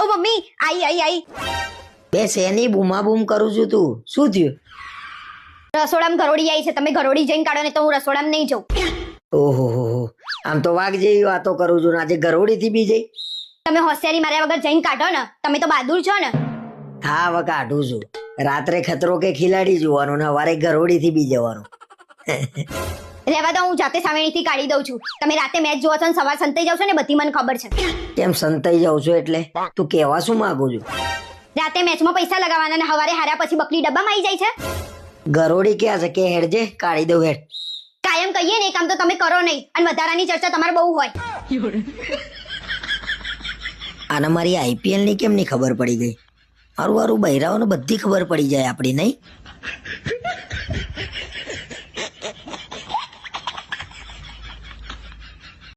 O mummy I આઈ આઈ. બે શેની બૂમા બૂમ કરું છું તું? શું થયું? રસોડામાં ઘરોડી આવી છે. તમે ઘરોડી જઈને કાઢો ને તો હું રસોડામાં નહીં જઉં. ઓહો હો આમ તો વાઘ જેવી વાતો કરું છું આજે ગરોડીથી બી જઈ. તમે હોશિયારી માર્યા વગર જઈને કાઢો ને. તમે તો બહાદુર છો ને. હા હવે કાઢું છું. રાત્રે ખતરો કે ખિલાડી જોવાનું ને સવારે ગરોડીથી બી જવાનું. રહેવા દો હું જાતે સામેણીથી કાઢી દઉં છું. તમે રાતે મેચ જોવો છો ને સવાર સંતાઈ જાવ છો ને બધી મને ખબર છે. કેમ સંતાઈ જાવ છો એટલે? તું કહેવા શું માંગુ છું? રાતે મેચમાં પૈસા લગાવવાના ને હવારે હાર્યા પછી બકરી ડબ્બામાં આવી જાય છે? ગરોડી ક્યાં છે? કે હેડજે કાઢી દઉં હેડ. કાયમ કહીએ ને કામ તો તમે કરો નહીં. અને વધારાની ચર્ચા તમારે બહુ હોય. આને મારી આઈપીએલની કેમ ની ખબર પડી ગઈ? મારું મારું બૈરાઓને બધી ખબર પડી જાય આપણી નહીં?